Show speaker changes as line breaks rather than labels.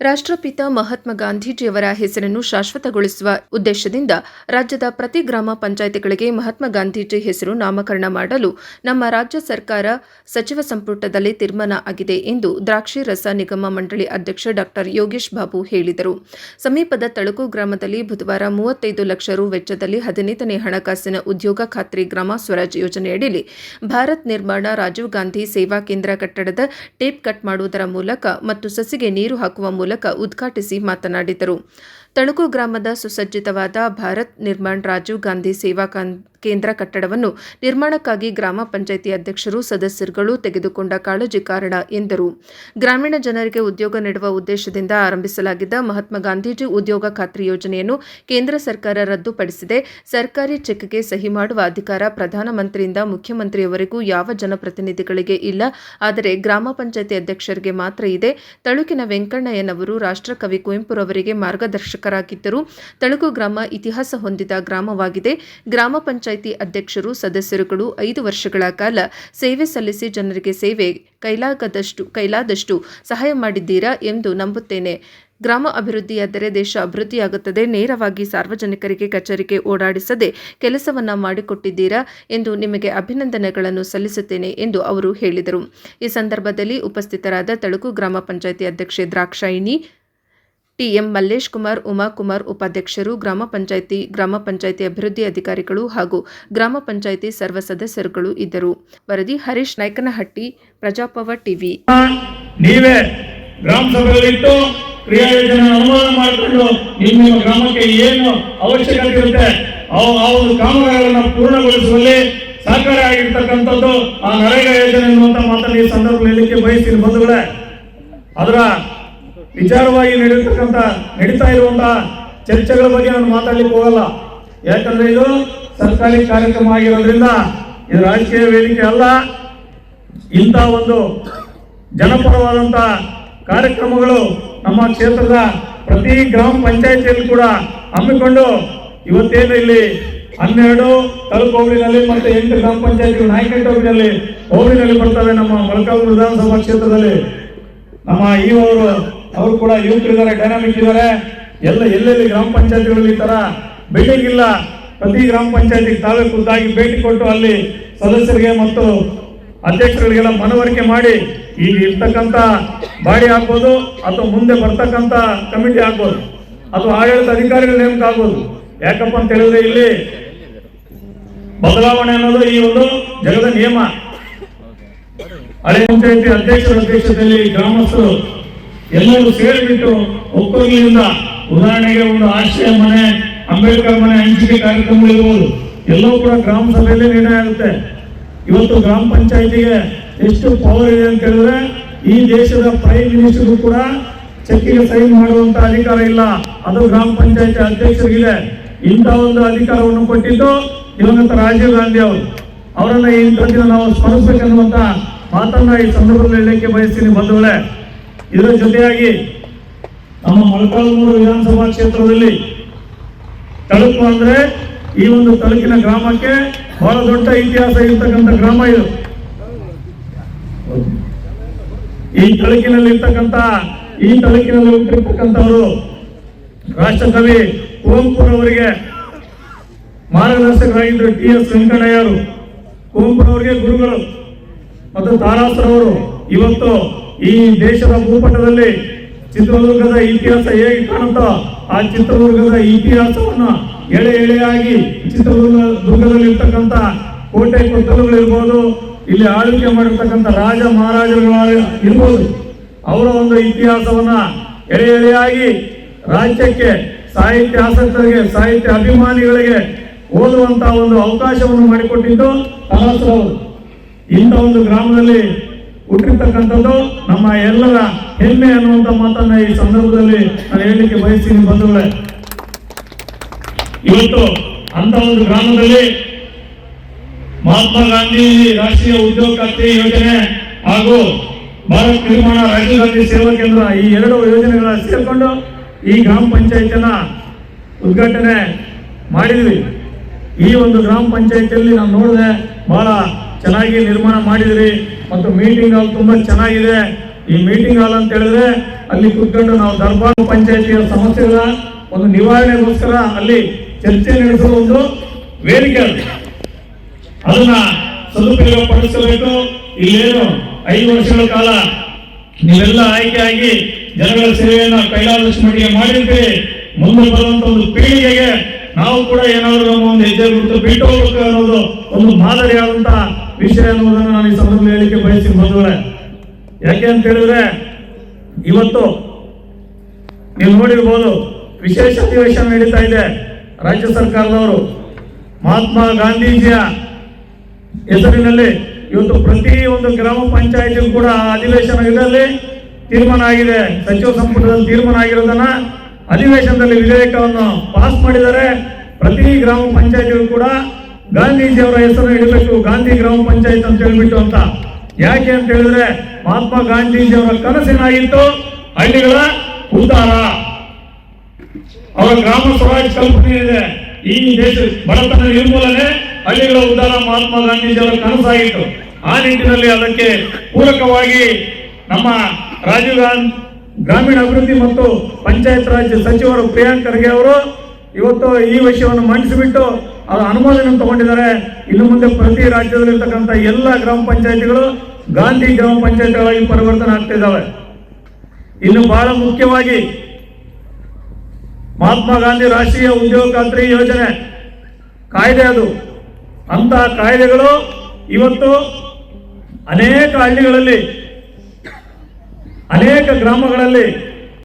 ರಾಷ್ಟ್ರಪಿತ ಮಹಾತ್ಮ ಗಾಂಧೀಜಿಯವರ ಹೆಸರನ್ನು ಶಾಶ್ವತಗೊಳಿಸುವ ಉದ್ದೇಶದಿಂದ ರಾಜ್ಯದ ಪ್ರತಿ ಗ್ರಾಮ ಪಂಚಾಯಿತಿಗಳಿಗೆ ಮಹಾತ್ಮ ಗಾಂಧೀಜಿ ಹೆಸರು ನಾಮಕರಣ ಮಾಡಲು ನಮ್ಮ ರಾಜ್ಯ ಸರ್ಕಾರ ಸಚಿವ ಸಂಪುಟದಲ್ಲಿ ತೀರ್ಮಾನ ಆಗಿದೆ ಎಂದು ದ್ರಾಕ್ಷಿ ರಸ ನಿಗಮ ಮಂಡಳಿ ಅಧ್ಯಕ್ಷ ಡಾಕ್ಟರ್ ಯೋಗೇಶ್ ಬಾಬು ಹೇಳಿದರು. ಸಮೀಪದ ತಳಕು ಗ್ರಾಮದಲ್ಲಿ ಬುಧವಾರ ಮೂವತ್ತೈದು ಲಕ್ಷ ರು ವೆಚ್ಚದಲ್ಲಿ ಹದಿನೈದನೇ ಹಣಕಾಸಿನ ಉದ್ಯೋಗ ಖಾತ್ರಿ ಗ್ರಾಮ ಸ್ವರಾಜ್ ಯೋಜನೆಯಡಿಯಲ್ಲಿ ಭಾರತ್ ನಿರ್ಮಾಣ ರಾಜೀವ್ ಗಾಂಧಿ ಸೇವಾ ಕೇಂದ್ರ ಕಟ್ಟಡದ ಟೇಪ್ ಕಟ್ ಮಾಡುವುದರ ಮೂಲಕ ಮತ್ತು ಸಸಿಗೆ ನೀರು ಹಾಕುವ ಮೂಲಕ ಉದ್ಘಾಟಿಸಿ ಮಾತನಾಡಿದರು. ತಣುಕು ಗ್ರಾಮದ ಸುಸಜ್ಜಿತವಾದ ಭಾರತ್ ನಿರ್ಮಾಣ್ ರಾಜೀವ್ ಗಾಂಧಿ ಸೇವಾ ಕೇಂದ್ರ ಕಟ್ಟಡವನ್ನು ನಿರ್ಮಾಣಕ್ಕಾಗಿ ಗ್ರಾಮ ಪಂಚಾಯಿತಿ ಅಧ್ಯಕ್ಷರು, ಸದಸ್ಯರುಗಳು ತೆಗೆದುಕೊಂಡ ಕಾಳಜಿ ಕಾರಣ ಎಂದರು. ಗ್ರಾಮೀಣ ಜನರಿಗೆ ಉದ್ಯೋಗ ನೀಡುವ ಉದ್ದೇಶದಿಂದ ಆರಂಭಿಸಲಾಗಿದ್ದ ಮಹಾತ್ಮ ಗಾಂಧೀಜಿ ಉದ್ಯೋಗ ಖಾತ್ರಿ ಯೋಜನೆಯನ್ನು ಕೇಂದ್ರ ಸರ್ಕಾರ ರದ್ದುಪಡಿಸಿದೆ. ಸರ್ಕಾರಿ ಚೆಕ್ಗೆ ಸಹಿ ಮಾಡುವ ಅಧಿಕಾರ ಪ್ರಧಾನಮಂತ್ರಿಯಿಂದ ಮುಖ್ಯಮಂತ್ರಿಯವರೆಗೂ ಯಾವ ಜನಪ್ರತಿನಿಧಿಗಳಿಗೆ ಇಲ್ಲ. ಆದರೆ ಗ್ರಾಮ ಪಂಚಾಯಿತಿ ಅಧ್ಯಕ್ಷರಿಗೆ ಮಾತ್ರ ಇದೆ. ತಳುಕಿನ ವೆಂಕಣ್ಣಯ್ಯನವರು ರಾಷ್ಟ್ರಕವಿ ಕುವೆಂಪುರವರಿಗೆ ಮಾರ್ಗದರ್ಶಕರಾಗಿದ್ದರು. ತಳುಕು ಗ್ರಾಮ ಇತಿಹಾಸ ಹೊಂದಿದ ಗ್ರಾಮವಾಗಿದೆ. ಗ್ರಾಮ ಪಂಚಾಯಿತಿ ಅಧ್ಯಕ್ಷರು, ಸದಸ್ಯರುಗಳು ಐದು ವರ್ಷಗಳ ಕಾಲ ಸೇವೆ ಸಲ್ಲಿಸಿ ಜನರಿಗೆ ಸೇವೆ ಕೈಲಾಗದಷ್ಟು ಕೈಲಾದಷ್ಟು ಸಹಾಯ ಮಾಡಿದ್ದೀರಾ ಎಂದು ನಂಬುತ್ತೇನೆ. ಗ್ರಾಮ ಅಭಿವೃದ್ಧಿಯಾದರೆ ದೇಶ ಅಭಿವೃದ್ಧಿಯಾಗುತ್ತದೆ. ನೇರವಾಗಿ ಸಾರ್ವಜನಿಕರಿಗೆ ಕಚೇರಿಗೆ ಓಡಾಡಿಸದೆ ಕೆಲಸವನ್ನ ಮಾಡಿಕೊಟ್ಟಿದ್ದೀರಾ ಎಂದು ನಿಮಗೆ ಅಭಿನಂದನೆಗಳನ್ನು ಸಲ್ಲಿಸುತ್ತೇನೆ ಎಂದು ಅವರು ಹೇಳಿದರು. ಈ ಸಂದರ್ಭದಲ್ಲಿ ಉಪಸ್ಥಿತರಾದ ತಳುಕು ಗ್ರಾಮ ಪಂಚಾಯಿತಿ ಅಧ್ಯಕ್ಷೆ ದ್ರಾಕ್ಷಾಯಿಣಿ ಟಿಎಂ ಮಲ್ಲೇಶ್ ಕುಮಾರ್ ಉಮಾಕುಮಾರ್ ಉಪಾಧ್ಯಕ್ಷರು, ಗ್ರಾಮ ಪಂಚಾಯಿತಿ ಗ್ರಾಮ ಪಂಚಾಯಿತಿ ಅಭಿವೃದ್ಧಿ ಅಧಿಕಾರಿಗಳು ಹಾಗೂ ಗ್ರಾಮ ಪಂಚಾಯಿತಿ ಸರ್ವ ಸದಸ್ಯರುಗಳು ಇದ್ದರು. ವರದಿ ಹರೀಶ್ ನಾಯ್ಕನಹಟ್ಟಿ, ಪ್ರಜಾಪವ ಟಿವಿ.
ನೀವೇ ಗ್ರಾಮ ಸಭೆಗಳಿಟ್ಟು ಕ್ರಿಯಾ ಯೋಜನೆ ಅನುಮೋದನೆ ಮಾಡಿಕೊಂಡು ನಿಮ್ಮ ನಿಮ್ಮ ಗ್ರಾಮಕ್ಕೆ ಏನು ಅವಶ್ಯಕತೆ ಇರುತ್ತೆ, ಆ ಒಂದು ಕಾಮಗಾರಿಗಳನ್ನು ಪೂರ್ಣಗೊಳಿಸುವಲ್ಲಿ ಸಹಕಾರ ಆಗಿರ್ತಕ್ಕಂಥದ್ದು ಆ ನರೇಗಾ ಯೋಜನೆ ಅನ್ನುವಂತ ಮಾತನ್ನು ಈ ಸಂದರ್ಭದಲ್ಲಿ ಬಯಸ್ತೀನಿ ಬಂಧುಗಳೇ. ಅದರ ವಿಚಾರವಾಗಿ ನಡೆಯತಕ್ಕಂತ, ನಡೀತಾ ಇರುವಂತಹ ಚರ್ಚೆಗಳ ಬಗ್ಗೆ ನಾನು ಮಾತಾಡ್ಲಿಕ್ಕೆ ಹೋಗಲ್ಲ. ಯಾಕಂದ್ರೆ ಇದು ಸರ್ಕಾರಿ ಕಾರ್ಯಕ್ರಮ ಆಗಿರೋದ್ರಿಂದ ಇದು ರಾಜಕೀಯ ವೇದಿಕೆ ಅಲ್ಲ. ಇಂಥ ಒಂದು ಜನಪರವಾದಂತ ಕಾರ್ಯಕ್ರಮಗಳು ನಮ್ಮ ಕ್ಷೇತ್ರದ ಪ್ರತಿ ಗ್ರಾಮ ಪಂಚಾಯತಿಯಲ್ಲಿ ಕೂಡ ಹಮ್ಮಿಕೊಂಡು ಇವತ್ತೇನು ಇಲ್ಲಿ ಹನ್ನೆರಡು ತಾಲೂಕು ಹೋಬಳಿನಲ್ಲಿ ಮತ್ತೆ ಎಂಟು ಗ್ರಾಮ ಪಂಚಾಯತಿ ನಾಯಕಂಟ ಹೋಬಳಿನಲ್ಲಿ ಬರ್ತವೆ ನಮ್ಮ ಮೊಳಕಾಲ್ಮೂರು ವಿಧಾನಸಭಾ ಕ್ಷೇತ್ರದಲ್ಲಿ ನಮ್ಮ ಈ ಅವರು ಅವರು ಕೂಡ ಯುವಕರಿದ್ದಾರೆ ಡೈನಾಮಿಕ್ ಇದ್ದಾರೆ. ಎಲ್ಲ ಎಲ್ಲೆಲ್ಲಿ ಗ್ರಾಮ ಪಂಚಾಯತ್ಗಳಲ್ಲಿ ಈ ತರ ಬಿಲ್ಡಿಂಗ್ ಇಲ್ಲ, ಪ್ರತಿ ಗ್ರಾಮ ಪಂಚಾಯತಿಗೆ ತಾವೇ ಖುದ್ದಾಗಿ ಭೇಟಿ ಕೊಟ್ಟು ಅಲ್ಲಿ ಸದಸ್ಯರಿಗೆ ಮತ್ತು ಅಧ್ಯಕ್ಷರುಗಳಿಗೆಲ್ಲ ಮನವರಿಕೆ ಮಾಡಿ ಈಗ ಇರ್ತಕ್ಕಂಥ ಬಾಡಿ ಆಗ್ಬೋದು ಅಥವಾ ಮುಂದೆ ಬರ್ತಕ್ಕಂಥ ಕಮಿಟಿ ಆಗ್ಬೋದು, ಅಥವಾ ಆಡಳಿತ ಅಧಿಕಾರಿಗಳ ನೇಮಕ ಆಗ್ಬೋದು. ಯಾಕಪ್ಪ ಅಂತ ಹೇಳಿದ್ರೆ ಇಲ್ಲಿ ಬದಲಾವಣೆ ಅನ್ನೋದು ಈ ಒಂದು ಜಗದ ನಿಯಮ. ಹಳೆ ಪಂಚಾಯತಿ ಅಧ್ಯಕ್ಷರ ಅಧ್ಯಕ್ಷತೆಯಲ್ಲಿ ಗ್ರಾಮಸ್ಥರು ಎಲ್ಲರೂ ಸೇರಿಬಿಟ್ಟು ಒಕ್ಕೂಲಿನಿಂದ ಉದಾಹರಣೆಗೆ ಒಂದು ಆಶ್ರಯ ಮನೆ, ಅಂಬೇಡ್ಕರ್ ಮನೆ, ಹಂಚಿಕೆ ಕಾರ್ಯಕ್ರಮಗಳಿರ್ಬೋದು ಎಲ್ಲವೂ ಕೂಡ ಗ್ರಾಮ ಸಭೆಯಲ್ಲಿ ನಿರ್ಣಯ ಆಗುತ್ತೆ. ಇವತ್ತು ಗ್ರಾಮ ಪಂಚಾಯತಿಗೆ ಎಷ್ಟು ಪವರ್ ಇದೆ ಅಂತ ಹೇಳಿದ್ರೆ, ಈ ದೇಶದ ಪ್ರೈಮ್ ಮಿನಿಸ್ಟರ್ ಕೂಡ ಚೆಕ್ಕಿಗೆ ಸೈನ್ ಮಾಡುವಂತ ಅಧಿಕಾರ ಇಲ್ಲ. ಅದು ಗ್ರಾಮ ಪಂಚಾಯತಿ ಅಧ್ಯಕ್ಷರಿಗಿದೆ ಇಂಥ ಒಂದು ಅಧಿಕಾರವನ್ನು ಕೊಟ್ಟಿದ್ದು ದಿವಂಗತ ರಾಜೀವ್ ಗಾಂಧಿ ಅವರು. ಅವರನ್ನ ಇಂಥ ದಿನ ನಾವು ಸ್ಮರಿಸಬೇಕನ್ನುವಂತ ಮಾತನ್ನ ಈ ಸಂದರ್ಭದಲ್ಲಿ ಹೇಳಲಿಕ್ಕೆ ಬಯಸ್ತೀನಿ ಬಂಧುಗಳೇ. ಇದರ ಜೊತೆಯಾಗಿ ನಮ್ಮ ಮೊಳಕಾಲ್ಮೂರು ವಿಧಾನಸಭಾ ಕ್ಷೇತ್ರದಲ್ಲಿ ತಳುಕು ಅಂದ್ರೆ ಈ ಒಂದು ತಳುಕಿನ ಗ್ರಾಮಕ್ಕೆ ಬಹಳ ದೊಡ್ಡ ಇತಿಹಾಸ ಇರ್ತಕ್ಕಂಥ ಗ್ರಾಮ ಇದು. ಈ ತಳುಕಿನಲ್ಲಿ ಇರ್ತಕ್ಕಂಥ ಈ ತಳುಕಿನಲ್ಲಿ ಹುಟ್ಟಿರ್ತಕ್ಕಂಥವರು ರಾಷ್ಟ್ರಕವಿ ಕುವೆಂಪುರವರಿಗೆ ಮಾರ್ಗದರ್ಶಕರಾಗಿದ್ದರು ಟಿ ಎಸ್ ವೆಂಕಣ್ಣಯ್ಯರು. ಕುವೆಂಪುರವರಿಗೆ ಗುರುಗಳು ಮತ್ತು ತಾರಾಸರವರು ಇವತ್ತು ಈ ದೇಶದ ಭೂಪಟದಲ್ಲಿ ಚಿತ್ರದುರ್ಗದ ಇತಿಹಾಸ ಹೇಗೆ ಕಾಣುತ್ತೋ ಆ ಚಿತ್ರದುರ್ಗದ ಇತಿಹಾಸವನ್ನ ಎಳೆ ಎಳೆಯಾಗಿ ಚಿತ್ರದುರ್ಗ ದುರ್ಗದಲ್ಲಿ ಇರ್ತಕ್ಕಂಥ ಕೋಟೆ ಕೊತ್ತಲುಗಳಿರ್ಬೋದು ಇಲ್ಲಿ ಆಳ್ವಿಕೆ ಮಾಡಿರ್ತಕ್ಕಂಥ ರಾಜ ಮಹಾರಾಜರುಗಳ ಇರ್ಬೋದು. ಅವರ ಒಂದು ಇತಿಹಾಸವನ್ನ ಎಳೆ ಎಳೆಯಾಗಿ ರಾಜ್ಯಕ್ಕೆ ಸಾಹಿತ್ಯ ಆಸಕ್ತರಿಗೆ, ಸಾಹಿತ್ಯ ಅಭಿಮಾನಿಗಳಿಗೆ ಓದುವಂತ ಒಂದು ಅವಕಾಶವನ್ನು ಮಾಡಿಕೊಟ್ಟಿದ್ದು ಕಲಾಸರವರು ಇಂಥ ಒಂದು ಗ್ರಾಮದಲ್ಲಿ ಹುಟ್ಟಿರ್ತಕ್ಕಂಥದ್ದು ನಮ್ಮ ಎಲ್ಲರ ಹೆಮ್ಮೆ ಅನ್ನುವಂಥ ಮಾತನ್ನ ಈ ಸಂದರ್ಭದಲ್ಲಿ ನಾನು ಹೇಳಲಿಕ್ಕೆ ಬಯಸ್ತೀನಿ ಬಂಧುಗಳೇ. ಇವತ್ತು ಅಂತ ಒಂದು ಗ್ರಾಮದಲ್ಲಿ ಮಹಾತ್ಮ ಗಾಂಧಿ ರಾಷ್ಟ್ರೀಯ ಉದ್ಯೋಗ ಖಾತ್ರಿ ಯೋಜನೆ ಹಾಗೂ ಭಾರತ್ ನಿರ್ಮಾಣ ರಾಜೀವ್ ಗಾಂಧಿ ಸೇವಾ ಕೇಂದ್ರ ಈ ಎರಡು ಯೋಜನೆಗಳ ಸೇರ್ಕೊಂಡು ಈ ಗ್ರಾಮ ಪಂಚಾಯತಿನ ಉದ್ಘಾಟನೆ ಮಾಡಿದ್ವಿ. ಈ ಒಂದು ಗ್ರಾಮ ಪಂಚಾಯತಿಯಲ್ಲಿ ನಾವು ನೋಡಿದೆ ಬಹಳ ಚೆನ್ನಾಗಿ ನಿರ್ಮಾಣ ಮಾಡಿದ್ರಿ. ಮತ್ತು ಮೀಟಿಂಗ್ ಹಾಲ್ ತುಂಬಾ ಚೆನ್ನಾಗಿದೆ. ಈ ಮೀಟಿಂಗ್ ಹಾಲ್ ಅಂತ ಹೇಳಿದ್ರೆ ಅಲ್ಲಿ ಕುತ್ಕೊಂಡು ನಾವು ದರ್ಬಾರ್ ಪಂಚಾಯತಿಯ ಸಮಸ್ಯೆಗಳ ಒಂದು ನಿವಾರಣೆಗೋಸ್ಕರ ಅಲ್ಲಿ ಚರ್ಚೆ ನಡೆಸುವ ಒಂದು ವೇದಿಕೆ ಅದು. ಅದನ್ನ ಸದುಪಯೋಗ ಪಡಿಸಬೇಕು ಇಲ್ಲೇನು ಐದು ವರ್ಷಗಳ ಕಾಲ ನೀವೆಲ್ಲ ಆಯ್ಕೆಯಾಗಿ ಜನಗಳ ಸೇವೆಯನ್ನು ಕೈಲಾದಷ್ಟು ಮಟ್ಟಿಗೆ ಮಾಡಿರ್ತೀರಿ. ಮುಂದೆ ಬರುವಂತ ಒಂದು ಪೀಳಿಗೆಗೆ ನಾವು ಕೂಡ ಏನಾದರೂ ನಮ್ಮ ಒಂದು ಹೆಜ್ಜೆ ಗುರುತು ಬಿಟ್ಟು ಹೋಗ್ಬೇಕು ಅನ್ನೋದು ಒಂದು ಮಾದರಿಯಾದಂತಹ ವಿಷಯ ಅನ್ನೋದನ್ನು ನಾನು ಈ ಸಂದರ್ಭದಲ್ಲಿ ಹೇಳಿಕೆ ಬಯಸಿ ಬಂದವರೆ ಯಾಕೆ ಅಂತ ಹೇಳಿದ್ರೆ, ಇವತ್ತು ನೀವು ನೋಡಿರ್ಬೋದು ವಿಶೇಷ ಅಧಿವೇಶನ ನಡೀತಾ ಇದೆ. ರಾಜ್ಯ ಸರ್ಕಾರದವರು ಮಹಾತ್ಮ ಗಾಂಧೀಜಿಯ ಹೆಸರಿನಲ್ಲಿ ಇವತ್ತು ಪ್ರತಿ ಒಂದು ಗ್ರಾಮ ಪಂಚಾಯತಿ ಕೂಡ ಅಧಿವೇಶನ ಇದರಲ್ಲಿ ತೀರ್ಮಾನ ಆಗಿದೆ. ಸಚಿವ ಸಂಪುಟದಲ್ಲಿ ತೀರ್ಮಾನ ಆಗಿರೋದನ್ನ ಅಧಿವೇಶನದಲ್ಲಿ ವಿಧೇಯಕವನ್ನು ಪಾಸ್ ಮಾಡಿದ್ದಾರೆ. ಪ್ರತಿ ಗ್ರಾಮ ಪಂಚಾಯತಿಗಳು ಕೂಡ ಗಾಂಧೀಜಿ ಅವರ ಹೆಸರು ಇಡಬೇಕು ಗಾಂಧಿ ಗ್ರಾಮ ಪಂಚಾಯತ್ ಅಂತ ಹೇಳ್ಬಿಟ್ಟು ಅಂತ. ಯಾಕೆ ಅಂತ ಹೇಳಿದ್ರೆ, ಮಹಾತ್ಮ ಗಾಂಧೀಜಿ ಅವರ ಕನಸಿನಾಗಿತ್ತು ಹಳ್ಳಿಗಳ ಉದ್ಧಾರ. ಅವರ ಗ್ರಾಮ ಸ್ವರಾಜ್ ಕಲ್ಪನೆ ಇದೆ. ಈ ದೇಶ ಬಡತನ ನಿರ್ಮೂಲನೆ ಹಳ್ಳಿಗಳ ಉದ್ಧಾರ ಮಹಾತ್ಮ ಗಾಂಧೀಜಿ ಅವರ ಕನಸಾಗಿತ್ತು. ಆ ನಿಟ್ಟಿನಲ್ಲಿ ಅದಕ್ಕೆ ಪೂರಕವಾಗಿ ನಮ್ಮ ರಾಜೀವ್ ಗಾಂಧಿ, ಗ್ರಾಮೀಣ ಅಭಿವೃದ್ಧಿ ಮತ್ತು ಪಂಚಾಯತ್ ರಾಜ್ ಸಚಿವರು ಪ್ರಿಯಾಂಕ್ ಖರ್ಗೆ ಅವರು ಇವತ್ತು ಈ ವಿಷಯವನ್ನು ಮಂಡಿಸಿಬಿಟ್ಟು ಅದು ಅನುಮೋದನೆ ತಗೊಂಡಿದ್ದಾರೆ. ಇನ್ನು ಮುಂದೆ ಪ್ರತಿ ರಾಜ್ಯದಲ್ಲಿರ್ತಕ್ಕಂಥ ಎಲ್ಲ ಗ್ರಾಮ ಪಂಚಾಯತಿಗಳು ಗಾಂಧಿ ಗ್ರಾಮ ಪಂಚಾಯತ್ಗಳಾಗಿ ಪರಿವರ್ತನೆ ಆಗ್ತಾ ಇದ್ದಾವೆ. ಇನ್ನು ಬಹಳ ಮುಖ್ಯವಾಗಿ ಮಹಾತ್ಮ ಗಾಂಧಿ ರಾಷ್ಟ್ರೀಯ ಉದ್ಯೋಗ ಖಾತ್ರಿ ಯೋಜನೆ. ಕಾಯ್ದೆ ಅದು. ಅಂತಹ ಕಾಯ್ದೆಗಳು ಇವತ್ತು ಅನೇಕ ಹಳ್ಳಿಗಳಲ್ಲಿ, ಅನೇಕ ಗ್ರಾಮಗಳಲ್ಲಿ